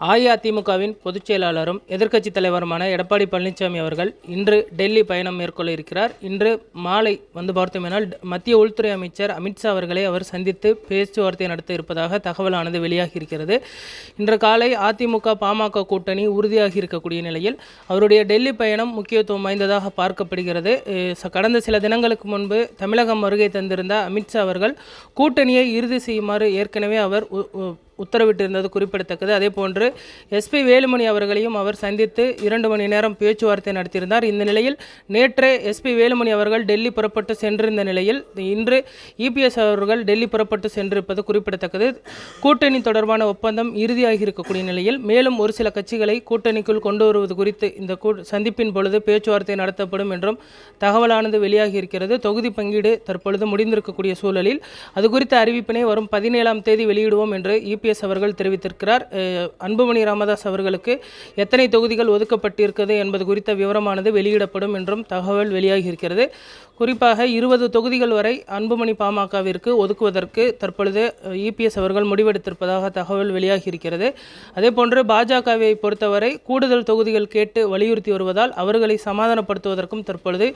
அஇஅதிமுகவின் பொதுச் செயலாளரும் எதிர்க்கட்சித் தலைவருமான எடப்பாடி பழனிசாமி அவர்கள் இன்று டெல்லி பயணம் மேற்கொள்ள இருக்கிறார். இன்று மாலை வந்து பார்த்தோமேனால் மத்திய உள்துறை அமைச்சர் அமித்ஷா அவர்களை அவர் சந்தித்து பேச்சுவார்த்தை நடத்த இருப்பதாக தகவலானது வெளியாகி இருக்கிறது. இன்று காலை அதிமுக பாமக கூட்டணி உறுதியாகி இருக்கக்கூடிய நிலையில் அவருடைய டெல்லி பயணம் முக்கியத்துவம் வாய்ந்ததாக பார்க்கப்படுகிறது. கடந்த சில தினங்களுக்கு முன்பு தமிழகம் வருகை தந்திருந்த அமித்ஷா அவர்கள் கூட்டணியை இறுதி செய்யுமாறு ஏற்கனவே அவர் உ- உத்தரவிட்டிருந்தது குறிப்பிடத்தக்கது. அதே போன்று எஸ்பி வேலுமணி அவர்களையும் அவர் சந்தித்து இரண்டு மணி நேரம் பேச்சுவார்த்தை நடத்தியிருந்தார். இந்த நிலையில் நேற்றே எஸ்பி வேலுமணி அவர்கள் டெல்லி புறப்பட்டு சென்றிருந்த நிலையில் இன்று இபிஎஸ் அவர்கள் டெல்லி புறப்பட்டு சென்றிருப்பது குறிப்பிடத்தக்கது. கூட்டணி தொடர்பான ஒப்பந்தம் இறுதியாகி இருக்கக்கூடிய நிலையில் மேலும் ஒரு சில கட்சிகளை கூட்டணிக்குள் கொண்டு வருவது குறித்து இந்த கூ சந்திப்பின் பொழுது பேச்சுவார்த்தை நடத்தப்படும் என்றும் தகவலானது வெளியாகி இருக்கிறது. தொகுதி பங்கீடு தற்பொழுது முடிந்திருக்கக்கூடிய சூழலில். அது குறித்த அறிவிப்பினை வரும் பதினேழாம் தேதி வெளியிடுவோம் என்று இபிஎஸ் அவர்கள் தெரிவித்திருக்கிறார். அன்புமணி ராமதாஸ் அவர்களுக்கு எத்தனை தொகுதிகள் ஒதுக்கப்பட்டிருக்கிறது என்பது குறித்த விவரமானது வெளியிடப்படும் என்றும் தகவல் வெளியாகி இருக்கிறது குறிப்பாக இருபது தொகுதிகள் வரை அன்புமணி பாமகவிற்கு ஒதுக்குவதற்கு தற்பொழுது இபிஎஸ் அவர்கள் முடிவெடுத்திருப்பதாக தகவல் வெளியாகி இருக்கிறது அதேபோன்று பாஜகவை பொறுத்தவரை கூடுதல் தொகுதிகள் கேட்டு வலியுறுத்தி வருவதால் அவர்களை சமாதானப்படுத்துவதற்கும் தற்பொழுது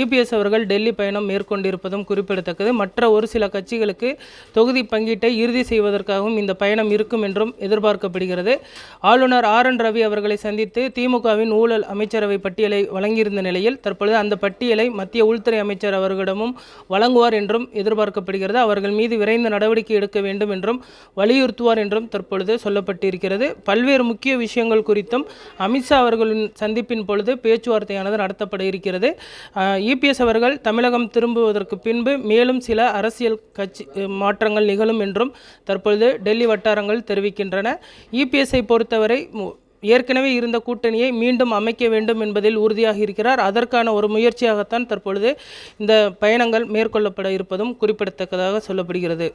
இபிஎஸ் அவர்கள் டெல்லி பயணம் மேற்கொண்டிருப்பதும் குறிப்பிடத்தக்கது. மற்ற ஒரு சில கட்சிகளுக்கு தொகுதி பங்கீட்டை இறுதி செய்வதற்காகவும் இந்த பயணம் இருக்கும் என்றும் எதிர்பார்க்கப்படுகிறது. ஆளுநர் ஆர் என் ரவி அவர்களை சந்தித்து திமுகவின் ஊழல் அமைச்சரவை பட்டியலை வழங்கியிருந்த நிலையில் தற்பொழுது அந்த பட்டியலை மத்திய உள்துறை அமைச்சர் அவர்களிடமும் வழங்குவார் என்றும் எதிர்பார்க்கப்படுகிறது. அவர்கள் மீது விரைந்து நடவடிக்கை எடுக்க வேண்டும் என்றும் வலியுறுத்துவார் என்றும் தற்பொழுது சொல்லப்பட்டிருக்கிறது. பல்வேறு முக்கிய விஷயங்கள் குறித்தும் அமித்ஷா அவர்களின் சந்திப்பின் பொழுது பேச்சுவார்த்தையானது நடத்தப்பட இருக்கிறது. இபிஎஸ் அவர்கள் தமிழகம் திரும்புவதற்கு பின்பு மேலும் சில அரசியல் கட்சி மாற்றங்கள் நிகழும் என்றும் தற்பொழுது டெல்லி வட்டாரங்கள் தெரிவிக்கின்றன. இபிஎஸ்ஐ பொறுத்தவரை ஏற்கனவே இருந்த கூட்டணியை மீண்டும் அமைக்க வேண்டும் என்பதில் உறுதியாக இருக்கிறார். அதற்கான ஒரு முயற்சியாகத்தான் தற்பொழுது இந்த பயணங்கள் மேற்கொள்ளப்பட இருப்பதும் குறிப்பிடத்தக்கதாக சொல்லப்படுகிறது.